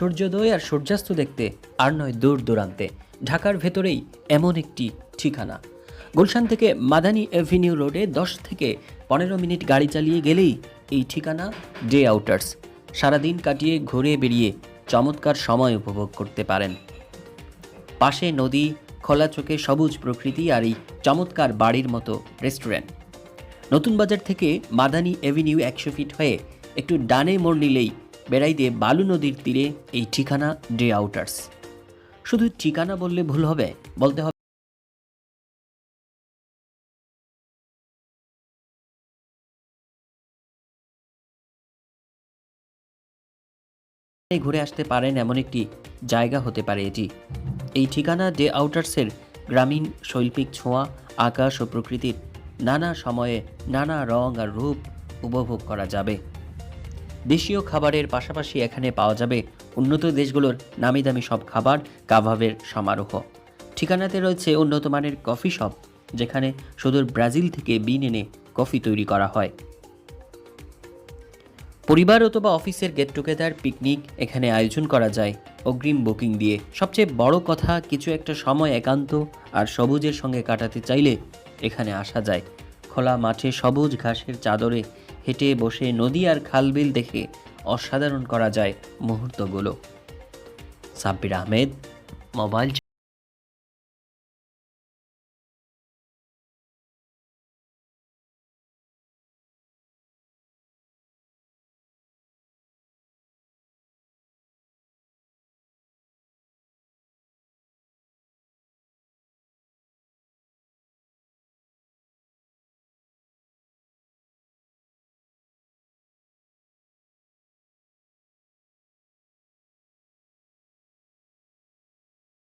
সূর্যোদয় আর সূর্যাস্ত দেখতে আর নয় দূর দূরান্তে। ঢাকার ভেতরেই এমন একটি ঠিকানা। গুলশান থেকে মাদানী এভিনিউ রোডে দশ থেকে পনেরো মিনিট গাড়ি চালিয়ে গেলেই এই ঠিকানা ডে আউটার্স। সারাদিন কাটিয়ে ঘুরে বেরিয়ে চমৎকার সময় উপভোগ করতে পারেন। পাশে নদী, খোলা চোখে সবুজ প্রকৃতি আর এই চমৎকার বাড়ির মতো রেস্টুরেন্ট। নতুন বাজার থেকে মাদানী এভিনিউ একশো ফিট হয়ে একটু ডানে মোড় নিলেই বেড়াইতে বালু নদীর তীরে এই ঠিকানা ডে আউটার্স। শুধু ঠিকানা বললে ভুল হবে, বলতে হবে ঘুরে আসতে পারেন এমন একটি জায়গা হতে পারে এটি। এই ঠিকানা ডে আউটার্সের গ্রামীণ শৈল্পিক ছোঁয়া, আকাশ ও প্রকৃতির নানা সময়ে নানা রং আর রূপ উপভোগ করা যাবে। দেশীয় খাবারের পাশাপাশি এখানে পাওয়া যাবে উন্নত দেশগুলোর নামি দামি সব খাবার কাভাবের সমারোহ। ঠিকানাতে রয়েছে উন্নত মানের কফি শপ, যেখানে সুদূর ব্রাজিল থেকে বিন এনে কফি তৈরি করা হয়। পরিবার অথবা অফিসের গেট টুগেদার পিকনিক এখানে আয়োজন করা যায় অগ্রিম বুকিং দিয়ে। সবচেয়ে বড় কথা, কিছু একটা সময় একান্ত আর সবুজের সঙ্গে কাটাতে চাইলে এখানে আসা যায়। খোলা মাঠে সবুজ ঘাসের চাদরে হেঁটে বসে নদী আর খালবিল দেখে অসাধারণ করা যায় মুহূর্তগুলো। সাব্বির আহমেদ, মোবাইল